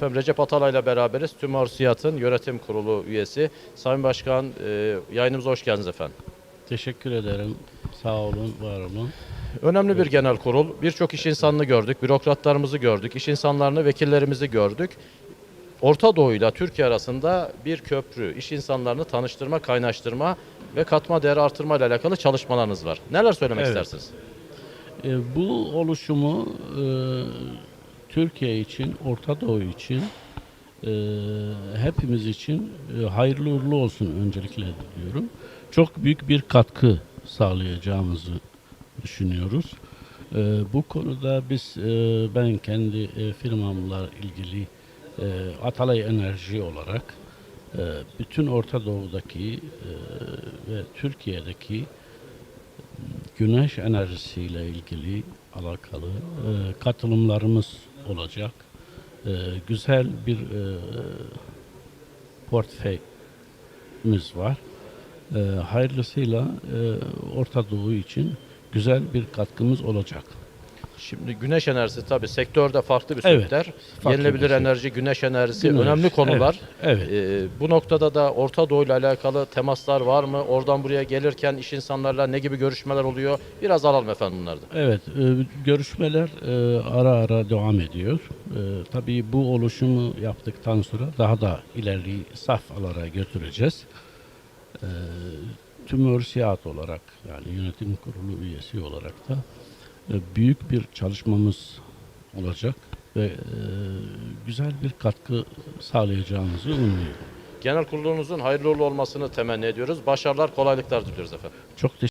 Efendim Recep Atalay'la beraberiz. Tümar Siyat'ın yönetim kurulu üyesi. Sayın Başkan e, yayınımıza hoş geldiniz efendim. Teşekkür ederim. Sağ olun, var olun. Önemli bir genel kurul. Birçok iş insanını gördük, bürokratlarımızı gördük, iş insanlarını, vekillerimizi gördük. Orta Doğu ile Türkiye arasında bir köprü, iş insanlarını tanıştırma, kaynaştırma ve katma değer artırma ile alakalı çalışmalarınız var. Neler söylemek Evet. istersiniz? E, bu oluşumu e, Türkiye için, Orta Doğu için, e, hepimiz için e, hayırlı uğurlu olsun öncelikle diyorum. Çok büyük bir katkı sağlayacağımızı düşünüyoruz. E, bu konuda biz, e, ben kendi e, firmamla ilgili e, Atalay Enerji olarak e, bütün Orta Doğu'daki e, ve Türkiye'deki güneş enerjisiyle ilgili alakalı e, katılımlarımız olacak. E, güzel bir e, portföyümüz var. E, hayırlısıyla e, Orta Doğu için güzel bir katkımız olacak. Şimdi güneş enerjisi tabii sektörde farklı bir Evet, sektör. farklı Yenilebilir bir şey. enerji, güneş enerjisi Güneş, önemli konular. Evet, evet. Ee, bu noktada da Orta Doğu ile alakalı temaslar var mı? Oradan buraya gelirken iş insanlarla ne gibi görüşmeler oluyor? Biraz alalım efendim bunları da. Evet, e, görüşmeler e, ara ara devam ediyor. E, tabii bu oluşumu yaptıktan sonra daha da ileri safhalara götüreceğiz. E, tümör olarak yani yönetim kurulu üyesi olarak da büyük bir çalışmamız olacak ve e, güzel bir katkı sağlayacağımızı umuyorum. Genel kurulunuzun hayırlı uğurlu olmasını temenni ediyoruz. Başarılar, kolaylıklar diliyoruz efendim. Çok teşekkür